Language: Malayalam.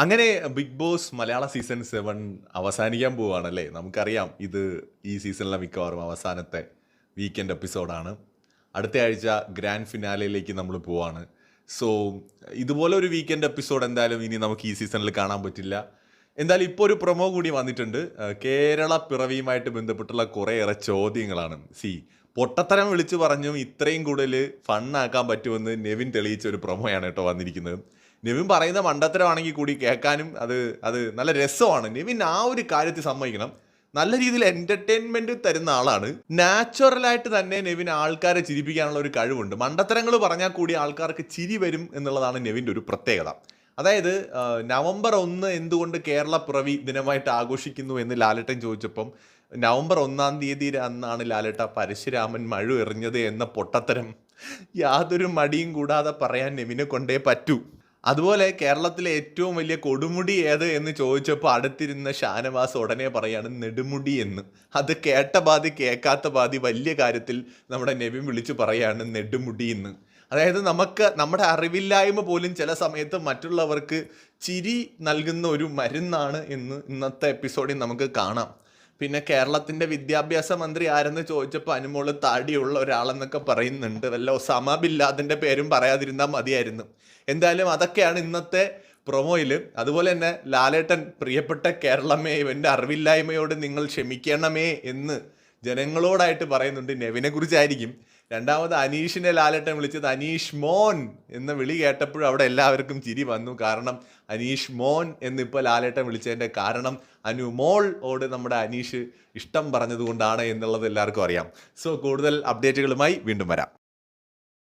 അങ്ങനെ Bigg Boss Malayalam season seven അവസാനിക്കാൻ പോവുകയാണല്ലേ? നമുക്കറിയാം ഇത് ഈ സീസണിലെ മിക്കവാറും അവസാനത്തെ വീക്കെൻഡ് എപ്പിസോഡാണ് അടുത്ത ആഴ്ച ഗ്രാൻഡ് ഫിനാലയിലേക്ക് നമ്മൾ പോവാണ് സോ ഇതുപോലെ ഒരു വീക്കെൻഡ് എപ്പിസോഡ് എന്തായാലും ഇനി നമുക്ക് ഈ സീസണിൽ കാണാൻ പറ്റില്ല. എന്തായാലും ഇപ്പോൾ ഒരു പ്രൊമോ കൂടി വന്നിട്ടുണ്ട്. കേരള പിറവിയുമായിട്ട് ബന്ധപ്പെട്ടുള്ള കുറേയേറെ ചോദ്യങ്ങളാണ്. സി പൊട്ടത്തരം വിളിച്ചു പറഞ്ഞും ഇത്രയും കൂടുതൽ ഫണ്ണാക്കാൻ പറ്റുമെന്ന് നെവിൻ തെളിയിച്ച ഒരു പ്രൊമോയാണ് കേട്ടോ വന്നിരിക്കുന്നത്. നെവിൻ പറയുന്ന മണ്ടത്തരമാണെങ്കിൽ കൂടി കേൾക്കാനും അത് അത് നല്ല രസമാണ്. നിവിൻ ആ ഒരു കാര്യത്തിൽ സമ്മതിക്കണം. നല്ല രീതിയിൽ എന്റർടൈൻമെന്റ് തരുന്ന ആളാണ്. നാച്ചുറലായിട്ട് തന്നെ നെവിൻ ആൾക്കാരെ ചിരിപ്പിക്കാനുള്ള ഒരു കഴിവുണ്ട്. മണ്ടത്തരങ്ങൾ പറഞ്ഞാൽ കൂടി ആൾക്കാർക്ക് ചിരി വരും എന്നുള്ളതാണ് നെവിന്റെ ഒരു പ്രത്യേകത. അതായത് നവംബർ ഒന്ന് എന്തുകൊണ്ട് കേരള പിറവി ദിനമായിട്ട് ആഘോഷിക്കുന്നു എന്ന് ലാലട്ടൻ ചോദിച്ചപ്പം നവംബർ ഒന്നാം തീയതി അന്നാണ് ലാലട്ട പരശുരാമൻ മഴ എറിഞ്ഞത് എന്ന പൊട്ടത്തരം യാതൊരു മടിയും കൂടാതെ പറയാൻ നെവിനെ കൊണ്ടേ പറ്റൂ. അതുപോലെ കേരളത്തിലെ ഏറ്റവും വലിയ കൊടുമുടി ഏത് എന്ന് ചോദിച്ചപ്പോൾ അടുത്തിരുന്ന ഷാനവാസ് ഉടനെ പറയാണ് നെടുമുടി എന്ന്. അത് കേട്ട ബാധി കേൾക്കാത്ത ബാധി വലിയ കാര്യത്തിൽ നമ്മുടെ നെവിൻ വിളിച്ചു പറയാണ് നെടുമുടി എന്ന്. അതായത് നമുക്ക് നമ്മുടെ അറിവില്ലായ്മ പോലും ചില സമയത്ത് മറ്റുള്ളവർക്ക് ചിരി നൽകുന്ന ഒരു മരുന്നാണ് എന്ന് ഇന്നത്തെ എപ്പിസോഡിൽ നമുക്ക് കാണാം. പിന്നെ കേരളത്തിന്റെ വിദ്യാഭ്യാസ മന്ത്രി ആരെന്ന് ചോദിച്ചപ്പോൾ അനുമോൾ താടിയുള്ള ഒരാളെന്നൊക്കെ പറയുന്നുണ്ട്. വല്ല ഒസാമ പേരും പറയാതിരുന്നാൽ മതിയായിരുന്നു. എന്തായാലും അതൊക്കെയാണ് ഇന്നത്തെ പ്രൊമോയിൽ അതുപോലെ തന്നെ ലാലേട്ടൻ പ്രിയപ്പെട്ട കേരളമേ ഇവന്റെ അറിവില്ലായ്മയോട് നിങ്ങൾ ക്ഷമിക്കണമേ എന്ന് ജനങ്ങളോടായിട്ട് പറയുന്നുണ്ട്. നെവിനെ കുറിച്ചായിരിക്കും. രണ്ടാമത് അനീഷിനെ ലാലേട്ടൻ വിളിച്ചത് അനീഷ് മോൻ എന്ന വിളി കേട്ടപ്പോഴും അവിടെ എല്ലാവർക്കും ചിരി വന്നു. കാരണം അനീഷ് മോൻ എന്നിപ്പോൾ ലാലേട്ടൻ വിളിച്ചതിന്റെ കാരണം അനുമോൾ ഓട് നമ്മുടെ അനീഷ് ഇഷ്ടം പറഞ്ഞതുകൊണ്ടാണ് എന്നുള്ളത് എല്ലാവർക്കും അറിയാം. സോ കൂടുതൽ അപ്ഡേറ്റുകളുമായി വീണ്ടും വരാം.